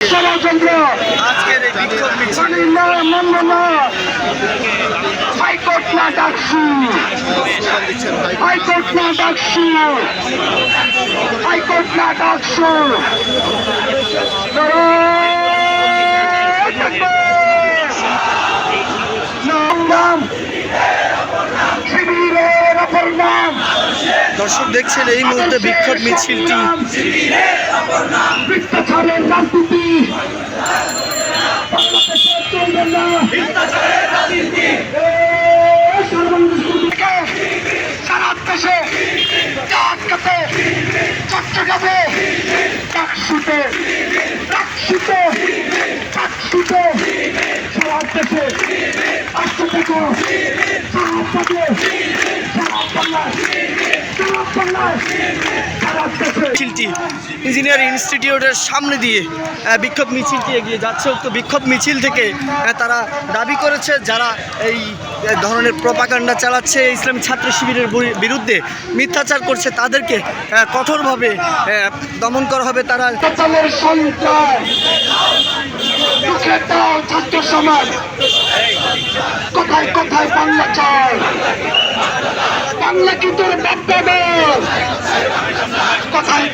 ষড়যন্ত্র। হাইকোর্ট না ডাকছি হাইকোর্ট না ডাকছি হাইকোর্ট না নাম। শিবিরের অপর নাম। দর্শক দেখছেন এই মুহূর্তে বিক্ষোভ মিছিলটি। এই সর্বনিম্নকে সারা দেশে চাটকাতে চট্টগ্রামে টাকসুতে টাকসুতে টাকসুতে সারা দেশে আসতে থাকো সারা দেশে সারা বাংলায় সারা বাংলায় সারা দেশে মিছিলটি ইঞ্জিনিয়ার ইনস্টিটিউটের সামনে দিয়ে বিক্ষোভ মিছিলটি এগিয়ে যাচ্ছে। উক্ত বিক্ষোভ মিছিল থেকে তারা দাবি করেছে যারা এই ধরনের প্রপাকাণ্ডা চালাচ্ছে, ইসলামী ছাত্র শিবিরের বিরুদ্ধে মিথ্যাচার করছে, তাদেরকে কঠোরভাবে দমন করা হবে। তারা কোথায় কোথায় চাই বাংলা কি তোর বাপ্পা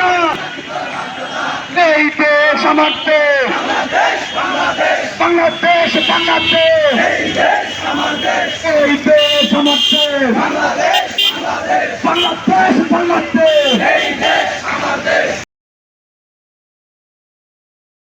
কেন এই দেশ আমার দেশ। বাংলাদেশ বাংলাদেশ। এই দেশ বাংলাদেশ বাংলাদেশ।